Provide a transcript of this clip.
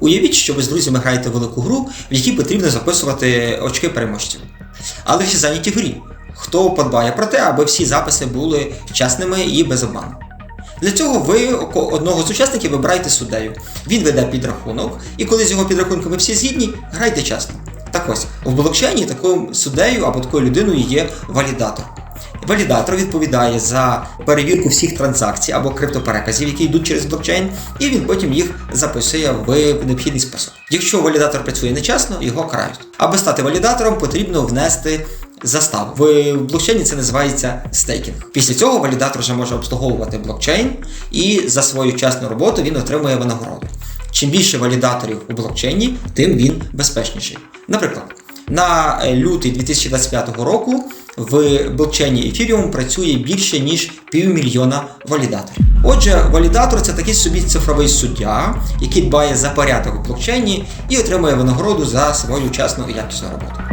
Уявіть, що ви з друзями граєте велику гру, в якій потрібно записувати очки переможців. Але всі зайняті в грі. Хто подбає про те, аби всі записи були чесними і без обману. Для цього ви одного з учасників вибираєте суддею. Він веде підрахунок, і коли з його підрахунками всі згідні, грайте чесно. Так ось, в блокчейні такою суддею або такою людиною є валідатор. Валідатор відповідає за перевірку всіх транзакцій або криптопереказів, які йдуть через блокчейн, і він потім їх записує в необхідний список. Якщо валідатор працює нечесно, його карають. Аби стати валідатором, потрібно внести заставу. В блокчейні це називається стейкінг. Після цього валідатор вже може обслуговувати блокчейн, і за свою чесну роботу він отримує винагороду. Чим більше валідаторів у блокчейні, тим він безпечніший. Наприклад, на е, лютий 2025 року в блокчейні Ethereum працює більше ніж півмільйона валідаторів. Отже, валідатор це такий собі цифровий суддя, який дбає за порядок у блокчейні і отримує винагороду за свою чесну і якісну роботу.